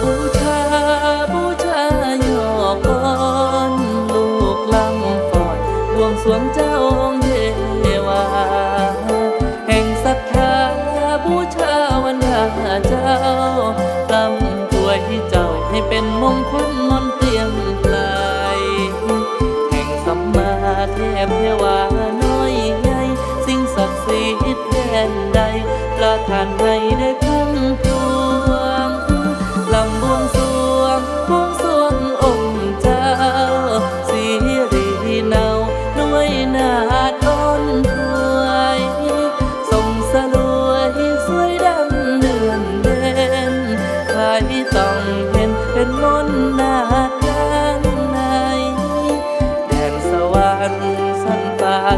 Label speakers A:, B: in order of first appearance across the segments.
A: บูชาบูชายอก่อนลูกลำฟอนบวงสรวงเจ้าองค์เทวา แห่งศรัทธาบูชาวันดาเจ้าลำถวยเจ้าให้เป็นมงคลมนต์เตียงไกลแห่งสัมมาเทพเทวาน้อยใหญ่ สิ่งศักดิ์สิทธิ์แดนใดประทานให้ได้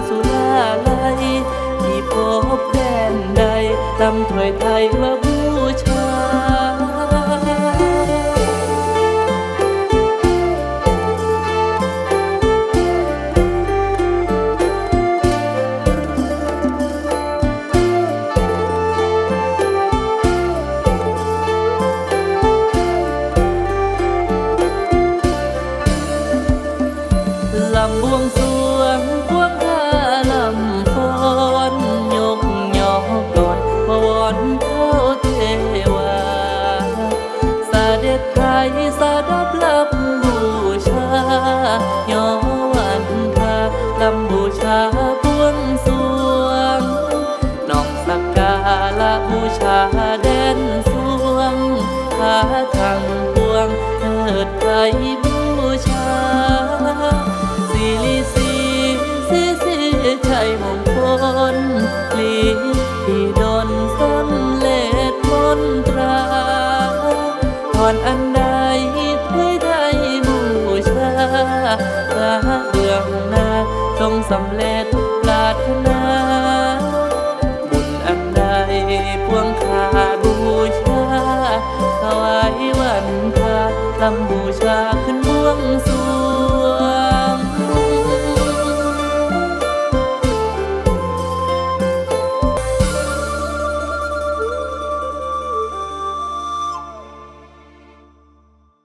A: สุราลัยที่พบแดนใดลำถวยไทยว่าบูชาลำบวงสรวงพวง สาดับลับบูชายอวันทาลำบูชาพวงสวงน้องสักกาละบูชาแดนสวงพาทางพวงเถิดไทยำเร็จปรารถนา บุญอันใดพวงคาบูชาถวายวันพาลำบูชาขึ้นบวงสู